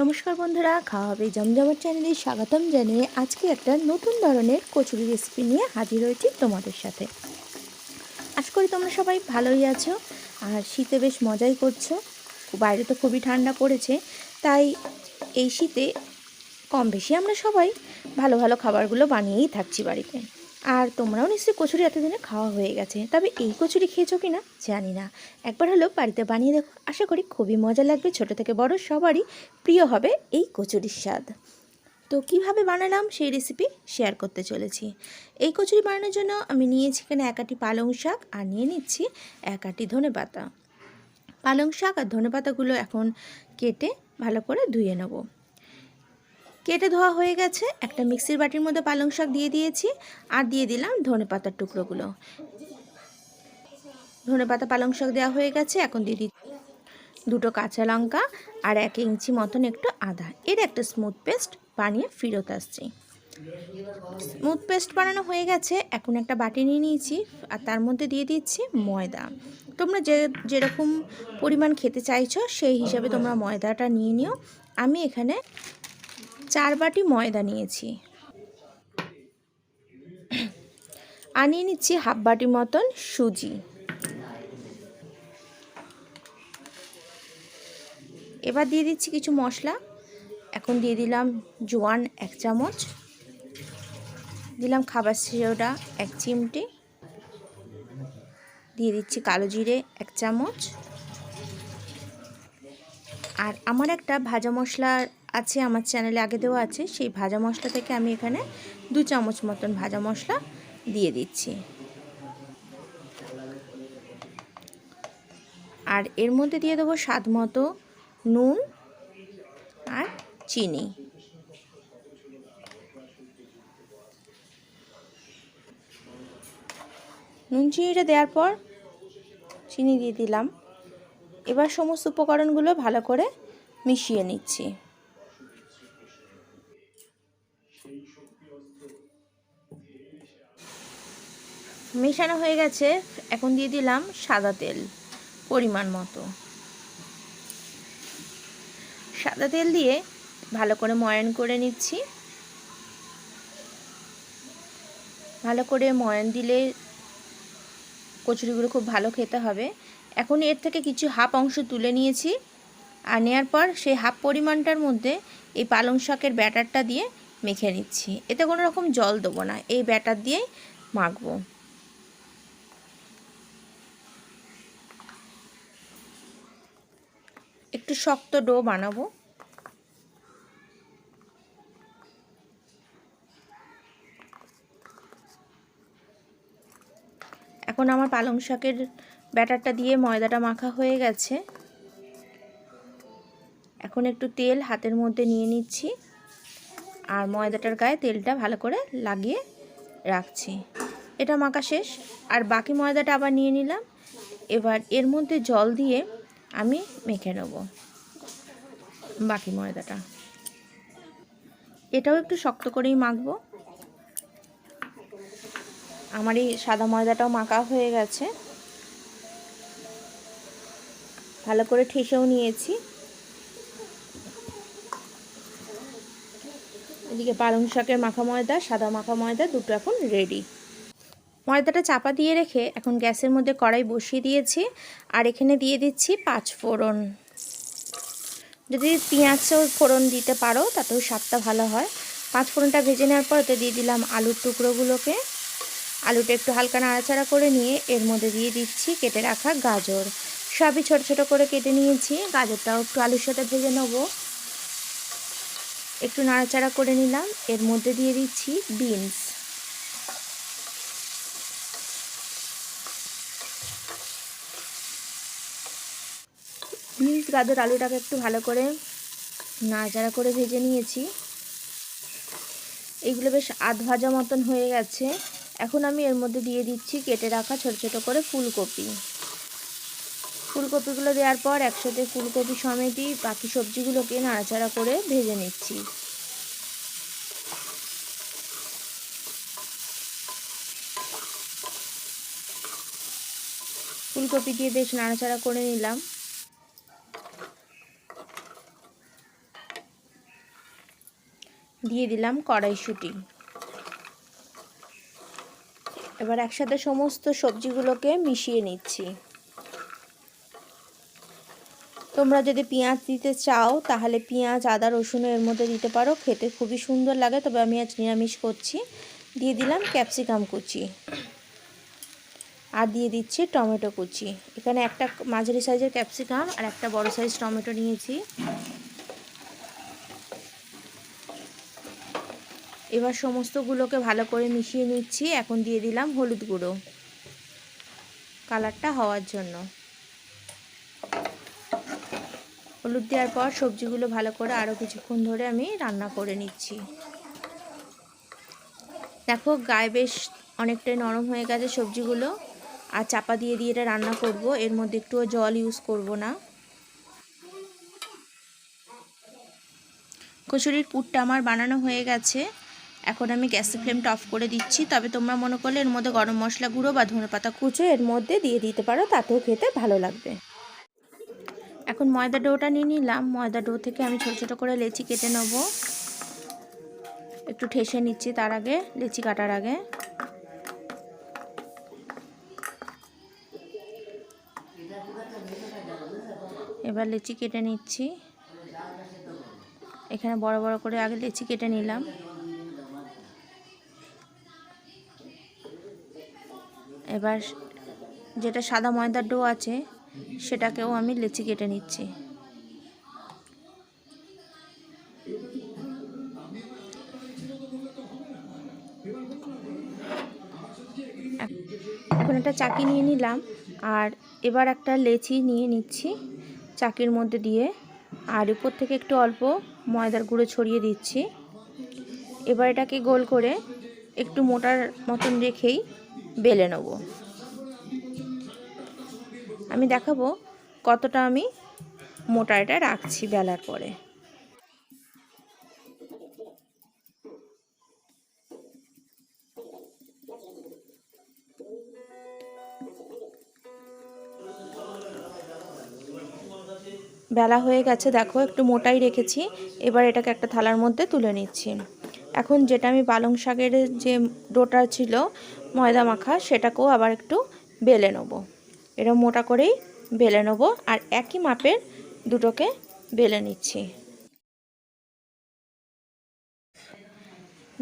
নমস্কার বন্ধুরা, খাওয়া হবে জমজমাট চ্যানেলে স্বাগতম জানিয়ে আজকে একটা নতুন ধরনের কচুরি রেসিপি নিয়ে হাজির হয়েছি তোমাদের সাথে। আশা করি তোমরা সবাই ভালোই আছো আর শীতে বেশ মজাই করছ। বাইরে তো খুবই ঠান্ডা পড়েছে, তাই এই শীতে কম বেশি আমরা সবাই ভালো ভালো খাবারগুলো বানিয়েই থাকছি বাড়িতে। আর তোমরাও নিশ্চয়ই কচুরি এতদিনে খাওয়া হয়ে গেছে, তবে এই কচুরি খেয়েছো কি না জানি না। একবার হলেও বাড়িতে বানিয়ে দেখো, আশা করি খুবই মজা লাগবে, ছোট থেকে বড় সবারই প্রিয় হবে এই কচুরির স্বাদ। তো কীভাবে বানালাম সেই রেসিপি শেয়ার করতে চলেছি। এই কচুরি বানানোর জন্য আমি নিয়েছি এখানে এক আটি পালং শাক আর নিয়ে নিচ্ছি এক আটি ধনে পাতা। পালং শাক আর ধনে পাতাগুলো এখন কেটে ভালো করে ধুয়ে নেব। কেটে ধোয়া হয়ে গেছে। একটা মিক্সির বাটির মধ্যে পালং শাক দিয়ে দিয়েছি আর দিয়ে দিলাম ধনে পাতার টুকরোগুলো। ধনে পাতা পালং শাক দেওয়া হয়ে গেছে, এখন দিয়ে দিই দুটো কাঁচা লঙ্কা আর এক ইঞ্চি মতন একটু আদা। এর একটা স্মুথ পেস্ট বানিয়ে ফেরত আসছি। স্মুথ পেস্ট বানানো হয়ে গেছে, এখন একটা বাটি নিয়ে নিয়েছি আর তার মধ্যে দিয়ে দিচ্ছি ময়দা। তোমরা যে, যেরকম পরিমাণ খেতে চাইছো সেই হিসাবে তোমরা ময়দাটা নিয়ে নিও। আমি এখানে চার বাটি ময়দা নিয়েছি। আনিয়ে নিচ্ছি হাফ বাটি মতন সুজি। এবার দিয়ে দিচ্ছি কিছু মশলা। এখন দিয়ে দিলাম জোয়ান এক চামচ। দিলাম খাবার সোডা এক চিমটি। দিয়ে দিচ্ছি কালো জিরে এক চামচ। আর আমার একটা ভাজা মশলার আছে আমার চ্যানেলে আগে দেওয়া আছে, সেই ভাজা মশলা থেকে আমি এখানে দু চামচ মতন ভাজা মশলা দিয়ে দিচ্ছি। আর এর মধ্যে দিয়ে দেবো স্বাদ মতো নুন আর চিনি। নুন চিনিটা দেওয়ার পর চিনি দিয়ে দিলাম। এবার সমস্ত উপকরণগুলো ভালো করে মিশিয়ে নিচ্ছি। মেশানো হয়ে গেছে। এখন দিয়ে দিলাম সাদা তেল, পরিমাণ মতো। সাদা তেল দিয়ে ভালো করে ময়ান করে নিচ্ছি। ভালো করে ময়ান দিলে কচুরিগুলো খুব ভালো খেতে হবে। এখন এর থেকে কিছু হাফ অংশ তুলে নিয়েছি। আর নেওয়ার পর সেই হাফ পরিমাণটার মধ্যে এই পালং শাকের ব্যাটারটা দিয়ে মেখে নিচ্ছি। এতে কোনো রকম জল দেবো না। এই ব্যাটার দিয়েই মাখবো। একটু শক্ত ডো বানাবো। এখন আমার পালং শাকের ব্যাটারটা দিয়ে ময়দাটা মাখা হয়ে গেছে। এখন একটু তেল হাতের মধ্যে নিয়ে নিচ্ছি আর ময়দাটার গায়ে তেলটা ভালো করে লাগিয়ে রাখছি। এটা মাখা শেষ। আর বাকি ময়দাটা আবার নিয়ে নিলাম। এবার এর মধ্যে জল দিয়ে আমি মেখে নেব। বাকি ময়দাটা। এটাও একটু শক্ত করেই মাখবো। আমার এই সাদা ময়দাটাও মাখা হয়ে গেছে। ভালো করে ঠেসেও নিয়েছি। এদিকে পালং শাকের মাখা ময়দা, সাদা মাখা ময়দা, দুটো এখন রেডি ময়দাটা চাপা দিয়ে রেখে এখন গ্যাসের মধ্যে কড়াই বসিয়ে দিয়েছি আর এখানে দিয়ে দিচ্ছি পাঁচ ফোড়ন। যদি পেঁয়াজও ফোড়ন দিতে পারো, তাতেও স্বাদটা ভালো হয়। পাঁচ ফোড়নটা ভেজে নেওয়ার পর ওতে দিয়ে দিলাম আলুর টুকরোগুলোকে। আলুটা একটু হালকা নাড়াচাড়া করে নিয়ে এর মধ্যে দিয়ে দিচ্ছি কেটে রাখা গাজর। সবই ছোট ছোট করে কেটে নিয়েছি। গাজরটাও একটু আলুর সাথে ভেজে নেব। একটু নাড়াচাড়া করে নিলাম। এর মধ্যে দিয়ে দিচ্ছি বিনস। বিনস গাজর আলুটাকে একটু ভালো করে নাড়াচাড়া করে ভেজে নিয়েছি। এগুলো বেশ আধ ভাজা মতন হয়ে গেছে। এখন আমি এর মধ্যে দিয়ে দিচ্ছি কেটে রাখা ছোট ছোট করে ফুলকপি। ফুলকপিগুলো দেওয়ার পর একসাথে ফুলকপি সমেতই বাকি সবজিগুলোকে নাড়াচাড়া করে ভেজে নিচ্ছি। ফুলকপি দিয়ে বেশ নাড়াচাড়া করে নিলাম। দিয়ে দিলাম কড়াইশুঁটি। এবার একসাথে সমস্ত সবজিগুলোকে মিশিয়ে নিচ্ছি। তোমরা যদি পেঁয়াজ দিতে চাও, তাহলে পেঁয়াজ, আদা, রসুন এর মধ্যে দিতে পারো। খেতে খুবই সুন্দর লাগে, তবে আমি আজ নিরামিষ করছি। দিয়ে দিলাম ক্যাপসিকাম কুচি। আর দিয়ে দিচ্ছি টমেটো কুচি। এখানে একটা মাঝারি সাইজের ক্যাপসিকাম আর একটা বড় সাইজ টমেটো নিয়েছি। এবার সমস্তগুলোকে ভালো করে মিশিয়ে নিচ্ছি। এখন দিয়ে দিলাম হলুদ গুঁড়ো। কালারটা হওয়ার জন্য। হলুদ দেওয়ার পর সবজিগুলো ভালো করে আরও কিছুক্ষণ ধরে আমি রান্না করে নিচ্ছি। দেখো, গায়ে বেশ অনেকটাই নরম হয়ে গেছে সবজিগুলো। আর চাপা দিয়ে দিয়ে এটা রান্না করব। এর মধ্যে একটুও জল ইউজ করব না। কচুরির পুরটা আমার বানানো হয়ে গেছে। এখন আমি গ্যাসের ফ্লেমটা অফ করে দিচ্ছি। তবে তোমরা মনে করলে এর মধ্যে গরম মশলা গুঁড়ো বা ধনে পাতা কুচো এর মধ্যে দিয়ে দিতে পারো, তাতেও খেতে ভালো লাগবে। এখন ময়দা ডোটা নিয়ে নিলাম। ময়দা ডো থেকে আমি ছোটো ছোটো করে লেচি কেটে নেব। একটু ঠেসে নিচ্ছি তার আগে, লেচি কাটার আগে। এবার লেচি কেটে নিচ্ছি। এখানে বড় বড় করে আগে লেচি কেটে নিলাম। এবার যেটা সাদা ময়দার ডো আছে, সেটাকেও আমি লেচি কেটে নিচ্ছি। এখন একটা চাকি নিয়ে নিলাম, আর এবার একটা লেচি নিয়ে নিচ্ছি চাকির মধ্যে দিয়ে। আর উপর থেকে একটু অল্প ময়দার গুঁড়ো ছড়িয়ে দিচ্ছি। এবার এটাকে গোল করে একটু মোটার মতন রেখেই বেলে নেব। আমি দেখাবো কতটা আমি মোটা এটা রাখছি বেলার পরে। বেলা হয়ে গেছে, দেখো একটু মোটাই রেখেছি। এবার এটাকে একটা থালার মধ্যে তুলে নিচ্ছি। এখন যেটা আমি পালং শাকের যে ডোটা ছিল ময়দা মাখা, সেটাকেও আবার একটু বেলে নেব। এটা মোটা করেই বেলে নেব আর একই মাপের দুটোকে বেলে নিচ্ছি।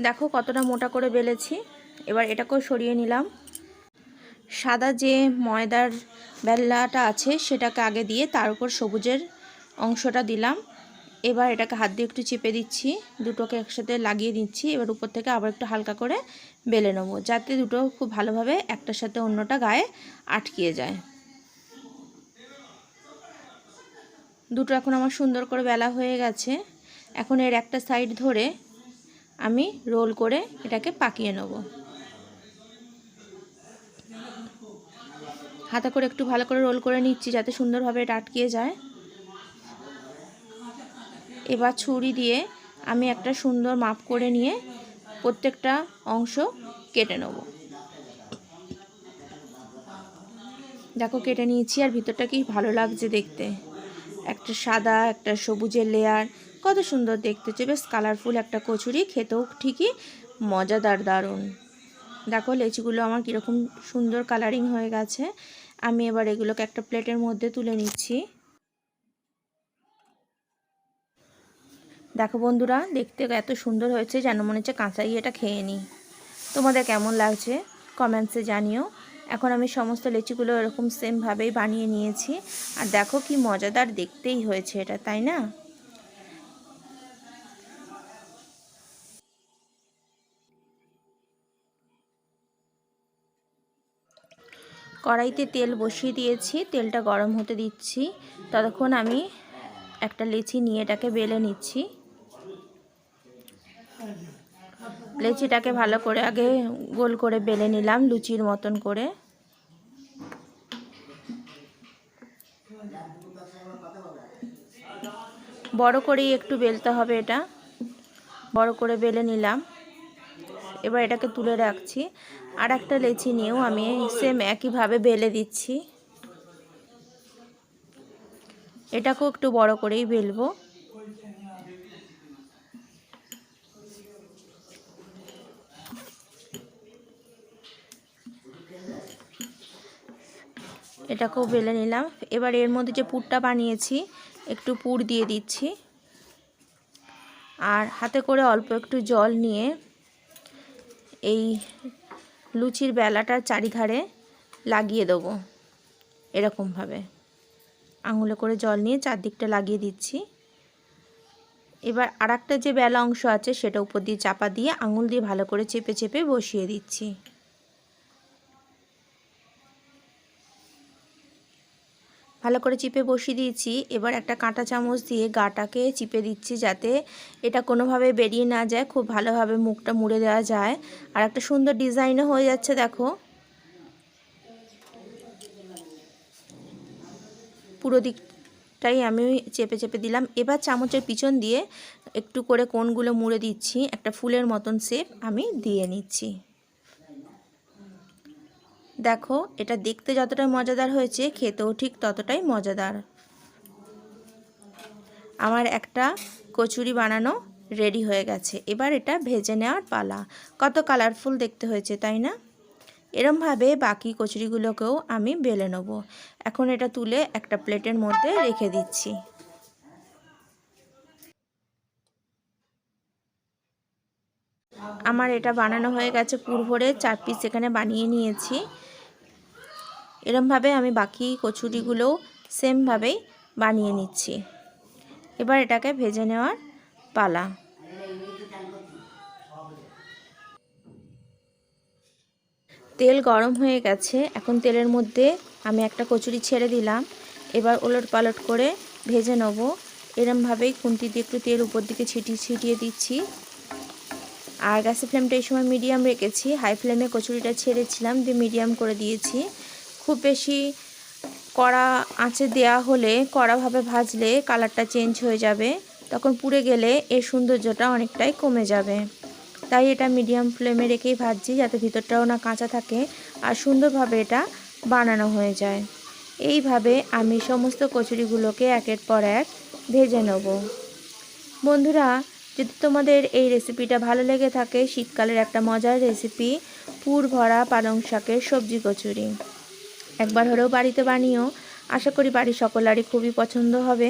দেখো কতটা মোটা করে বেলেছি, এবার এটাকেও সরিয়ে নিলাম। সাদা যে ময়দার বেল্লাটা আছে, সেটাকে আগে দিয়ে তার উপর সবুজের অংশটা দিলাম। এবার এটাকে হাত দিয়ে একটু চেপে দিচ্ছি, দুটোকে একসাথে লাগিয়ে দিচ্ছি, এবার উপর থেকে আবার একটু হালকা করে বেলে নেব, যাতে দুটো খুব ভালোভাবে একটার সাথে অন্যটা গায়ে আটকিয়ে যায়। দুটো এখন আমার সুন্দর করে বেলা হয়ে গেছে, এখন এর একটা সাইড ধরে আমি রোল করে এটাকে পাকিয়ে নেব। হাতা করে একটু ভালো করে রোল করে নিচ্ছি, যাতে সুন্দরভাবে এটা আটকিয়ে যায়। এবার ছুরি দিয়ে আমি একটা সুন্দর মাপ করে নিয়ে প্রত্যেকটা অংশ কেটে নেব। দেখো কেটে নিয়েছি আর ভিতরটা কি ভালো লাগছে দেখতে। একটা সাদা, একটা সবুজের লেয়ার কত সুন্দর দেখতে। হচ্ছে বেশ কালারফুল একটা কচুরি, খেতেও ঠিকই মজাদার দারুণ। দেখো লেচিগুলো আমার কীরকম সুন্দর কালারিং হয়ে গেছে। আমি এবার এগুলোকে একটা প্লেটের মধ্যে তুলে নিচ্ছি। দেখো বন্ধুরা, দেখতে এত সুন্দর হয়েছে যেন মনে হচ্ছে কাঁচাই এটা খেয়ে নিই। তোমাদের কেমন লাগছে? কমেন্টসে জানিও। এখন আমি সমস্ত লেচিগুলো এরকম সেমভাবেই বানিয়ে নিয়েছি। আর দেখো কি মজাদার দেখতেই হয়েছে এটা, তাই না? কড়াইতে তেল বসিয়ে দিয়েছি, তেলটা গরম হতে দিচ্ছি। ততক্ষণ আমি একটা লেচি নিয়ে এটাকে বেলে নিচ্ছি। লেচিটাকে ভালো করে আগে গোল করে বেলে নিলাম লুচির মতন করে। বড় করেই একটু বেলতে হবে এটা। বড় করে বেলে নিলাম। এবার এটাকে তুলে রাখছি। আর একটা লেচি নিয়েও আমি সেম একইভাবে বেলে দিচ্ছি। এটাকেও একটু বড় করেই বেলবো। এটাকেও বেলে নিলাম। এবার এর মধ্যে যে পুরটা বানিয়েছি, একটু পুর দিয়ে দিচ্ছি। আর হাতে করে অল্প একটু জল নিয়ে এই লুচির বেলাটার চারিধারে লাগিয়ে দেবো এরকমভাবে। আঙুলে করে জল নিয়ে চারদিকটা লাগিয়ে দিচ্ছি। এবার আর যে বেলা অংশ আছে, সেটা উপর দিয়ে চাপা দিয়ে আঙুল দিয়ে ভালো করে চেপে চেপে বসিয়ে দিচ্ছি। ভালো করে চিপে বসিয়ে দিয়েছি। এবার একটা কাঁটা চামচ দিয়ে গাটাকে চিপে দিচ্ছি যাতে এটা কোনোভাবে বেরিয়ে না যায়, খুব ভালোভাবে মুখটা মুড়ে দেওয়া যায়। আর একটা সুন্দর ডিজাইনও হয়ে যাচ্ছে, দেখো। পুরো দিকটাই আমি চেপে চেপে দিলাম। এবার চামচের পিছন দিয়ে একটু করে কোনগুলো মুড়ে দিচ্ছি, একটা ফুলের মতন শেপ আমি দিয়ে নিচ্ছি। দেখো, এটা দেখতে যতটা মজাদার হয়েছে, খেতেও ঠিক ততটাই মজাদার। আমার একটা কচুরি বানানো রেডি হয়ে গেছে। এবার এটা ভেজে নেওয়ার পালা। কত কালারফুল দেখতে হয়েছে, তাই না? এরমভাবে বাকি কচুরিগুলোকেও আমি বেলে নেব। এখন এটা তুলে একটা প্লেটের মধ্যে রেখে দিচ্ছি। আমার এটা বানানো হয়ে গেছে পুর ভরে চার পিস এখানে বানিয়ে নিয়েছি। এরমভাবে আমি বাকি কচুরিগুলোও সেমভাবেই বানিয়ে নিচ্ছি। এবার এটাকে ভেজে নেওয়ার পালা। তেল গরম হয়ে গেছে। এখন তেলের মধ্যে আমি একটা কচুরি ছেড়ে দিলাম। এবার ওলট পালট করে ভেজে নেব। এরমভাবেই খুন্তি দিয়ে একটু তেল উপর দিকে ছিটিয়ে ছিটিয়ে দিচ্ছি। আর গ্যাসের ফ্লেমটা এই সময় মিডিয়াম রেখেছি। হাই ফ্লেমে কচুরিটা ছেড়েছিলাম, দিয়ে মিডিয়াম করে দিয়েছি। খুব বেশি কড়া আঁচে দেয়া হলে কড়াভাবে ভাজলে কালারটা চেঞ্জ হয়ে যাবে। তখন পুড়ে গেলে এর সৌন্দর্যটা অনেকটাই কমে যাবে। তাই এটা মিডিয়াম ফ্লেমে রেখেই ভাজছি যাতে ভিতরটাও না কাঁচা থাকে আর সুন্দরভাবে এটা বানানো হয়ে যায়। এইভাবে আমি সমস্ত কচুরিগুলোকে একের পর এক ভেজে নেব। বন্ধুরা, যদি তোমাদের এই রেসিপিটা ভালো লেগে থাকে, শীতকালের একটা মজার রেসিপি পুর ভরা পালং শাকের সবজি কচুরি। একবার হলেও বাড়িতে বানিয়েও আশা করি বাড়ির সকলারই খুবই পছন্দ হবে।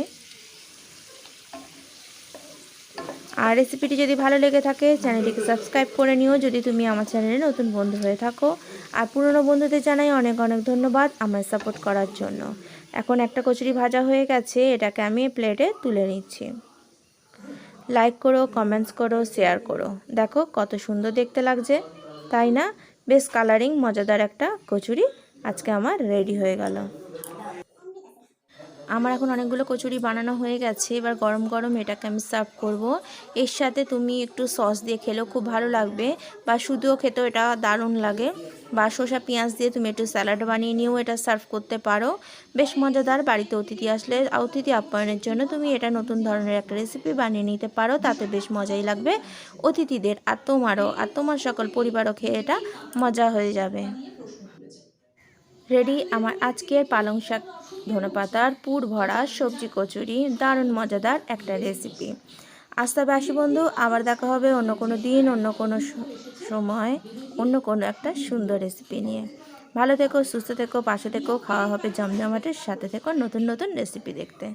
আর রেসিপিটি যদি ভালো লেগে থাকে চ্যানেলটিকে সাবস্ক্রাইব করে নিও। যদি তুমি আমার চ্যানেলে নতুন বন্ধু হয়ে থাকো। আর পুরনো বন্ধুদের জানাই অনেক অনেক ধন্যবাদ আমায় সাপোর্ট করার জন্য। এখন একটা কচুরি ভাজা হয়ে গেছে, এটাকে আমি প্লেটে তুলে নিচ্ছি। লাইক করো কমেন্টস করো শেয়ার করো। দেখো কত সুন্দর দেখতে লাগছে। তাই না? বেশ কালারিং মজাদার একটা কচুরি আজকে আমার রেডি হয়ে গেল। আমার এখন অনেকগুলো কচুরি বানানো হয়ে গেছে। এবার গরম গরম এটাকে আমি সার্ভ করব। এর সাথে তুমি একটু সস দিয়ে খেলেও খুব ভালো লাগবে বা শুধুও খেতেও এটা দারুণ লাগে। বা শসা, পেঁয়াজ দিয়ে তুমি একটু স্যালাড বানিয়ে নিয়েও এটা সার্ভ করতে পারো। বেশ মজাদার বাড়িতে অতিথি আসলে, অতিথি আপ্যায়নের জন্য তুমি এটা নতুন ধরনের একটা রেসিপি বানিয়ে নিতে পারো। তাতে বেশ মজাই লাগবে। অতিথিদের আর তোমারও আর তোমার সকল পরিবারও খেয়ে এটা মজা হয়ে যাবে। রেডি আমার আজকের পালং শাক। ধনেপাতার, পুর ভরা, সবজি কচুরি, দারুণ মজাদার একটা রেসিপি আজ তবে আসি বন্ধু, আবার দেখা হবে অন্য কোনো দিন, অন্য কোনো সময়, অন্য কোনো একটা সুন্দর রেসিপি নিয়ে। ভালো থেকো, সুস্থ থেকো, পাশে থেকো, খাওয়া হবে জমজমাটের সাথে থেকো নতুন নতুন রেসিপি দেখতে।